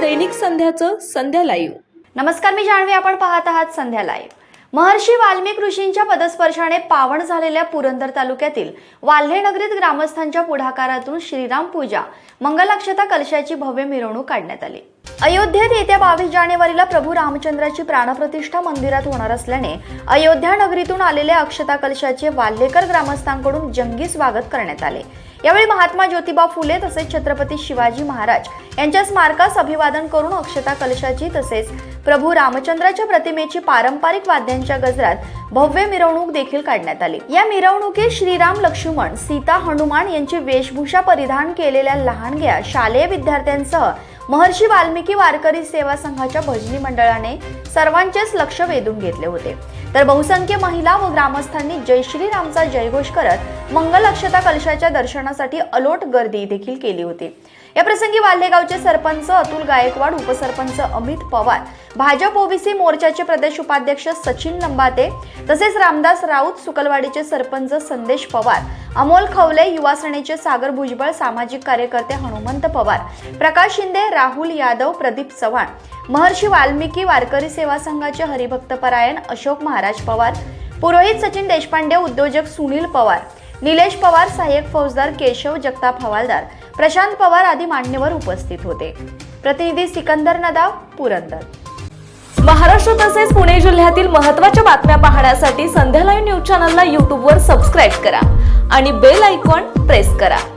दैनिक संध्याचं संध्या live. नमस्कार मी जाणवी आपण पाहत आहात संध्या लाईव्ह. महर्षी वाल्मिक ऋषींच्या पदस्पर्शाने पावन झालेल्या पुरंदर तालुक्यातील वाल्हेनगरीत ग्रामस्थांच्या पुढाकारातून श्रीराम पूजा मंगलाक्षता कलशाची भव्य मिरवणूक काढण्यात आली. अयोध्येत येत्या बावीस जानेवारीला प्रभू रामचंद्राची प्राणप्रतिष्ठा मंदिरात होणार असल्याने अयोध्या नगरीतून आलेल्या अक्षता कलशाचे वाल्हेकर ग्रामस्थांकडून जंगी स्वागत करण्यात आले. यावेळी महात्मा ज्योतिबा फुले तसेच छत्रपती शिवाजी महाराज यांच्या स्मारकास अभिवादन करून अक्षता कलशाची तसेच प्रभू रामचंद्राच्या प्रतिमेची पारंपरिक वाद्यांच्या गजरात भव्य मिरवणूक देखील काढण्यात आली. या मिरवणुकीत श्रीराम लक्ष्मण सीता हनुमान यांची वेशभूषा परिधान केलेल्या लहानग्या शालेय विद्यार्थ्यांसह महर्षी वाल्मिकी वारकरी सेवा संघाच्या भजनी मंडळाने सर्वांचेच लक्ष वेधून घेतले होते. तर बहुसंख्य महिला व ग्रामस्थांनी जय श्रीरामचा जयघोष करत मंगल अक्षता कलशाच्या दर्शनासाठी अलोट गर्दी देखील केली होती. या प्रसंगी वाल्हेगावचे सरपंच अतुल गायकवाड उपसरपंच अमित पवार भाजप ओबीसी मोर्चाचे प्रदेश उपाध्यक्ष सचिन लंबाते तसेच रामदास राऊत सुकलवाडीचे सरपंच संदेश पवार अमोल खवले युवा सेनेचे सागर भुजबळ सामाजिक कार्यकर्ते हनुमंत पवार प्रकाश शिंदे राहुल यादव प्रदीप चव्हाण महर्षी वाल्मिकी वारकरी सेवा संघाचे हरिभक्तपरायण अशोक महाराज पवार पुरोहित सचिन देशपांडे उद्योजक सुनील पवार निलेश पवार सहाय्यक फौजदार केशव जगताप हवालदार प्रशांत पवार आदी मान्यवर उपस्थित होते. प्रतिनिधी सिकंदर नदाव पुरंदर. महाराष्ट्र तसेच पुणे जिल्ह्यातील महत्त्वाच्या बातम्या पाहण्यासाठी संध्या लाईव्ह न्यूज चॅनलला यूट्यूबवर सबस्क्राईब करा आणि बेल आयकॉन प्रेस करा.